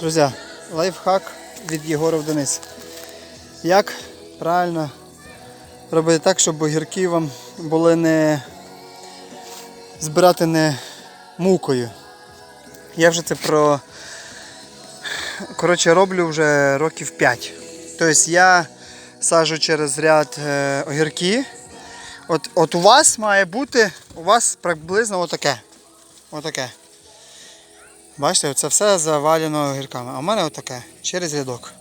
Друзі, лайфхак від Єгоров Денис. Як правильно робити так, щоб огірки вам були не збирати не мукою. Я вже це про коротше роблю вже років 5. Тобто я саджу через ряд е, огірки. От, от у вас має бути у вас приблизно отаке. Отаке. Бачите, це все завалено огірками. А в мене отаке, через рядок.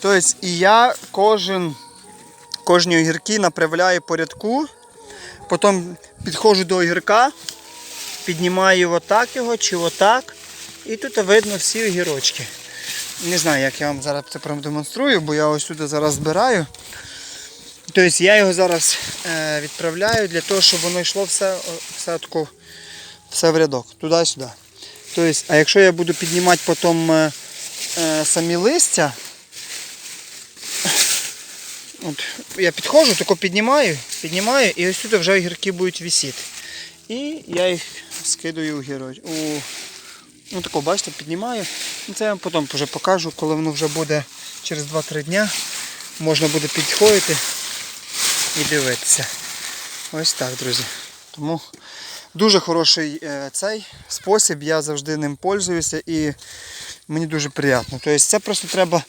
Тобто, і я кожен, кожні огірки направляю по рядку, потім підходжу до огірка, піднімаю отак його чи отак. І тут видно всі огірочки. Не знаю, як я вам зараз це продемонструю, бо я ось сюди зараз збираю. Тобто я його зараз е, відправляю для того, щоб воно йшло все, все, тако, все в рядок, туди-сюди. Тобто, а якщо я буду піднімати потім е, е, самі листя, от, я підходжу, тако піднімаю, піднімаю і ось тут вже огірки будуть висіти. І я їх скидаю у гіро... у Ну тако, бачите, піднімаю. Це я вам потім вже покажу, коли воно вже буде через 2-3 дня. Можна буде підходити і дивитися. Ось так, друзі. Тому дуже хороший е, цей спосіб, я завжди ним пользуюся і мені дуже приємно. Тобто це просто треба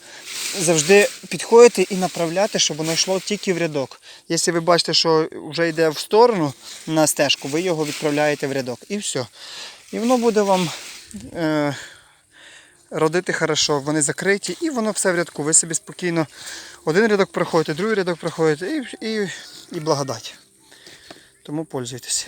завжди підходити і направляти, щоб воно йшло тільки в рядок. Якщо ви бачите, що вже йде в сторону на стежку, ви його відправляєте в рядок. І все. І воно буде вам е, родити хорошо, вони закриті і воно все в рядку. Ви собі спокійно один рядок проходите, другий рядок проходите і, і, і благодать. Тому пользуйтесь.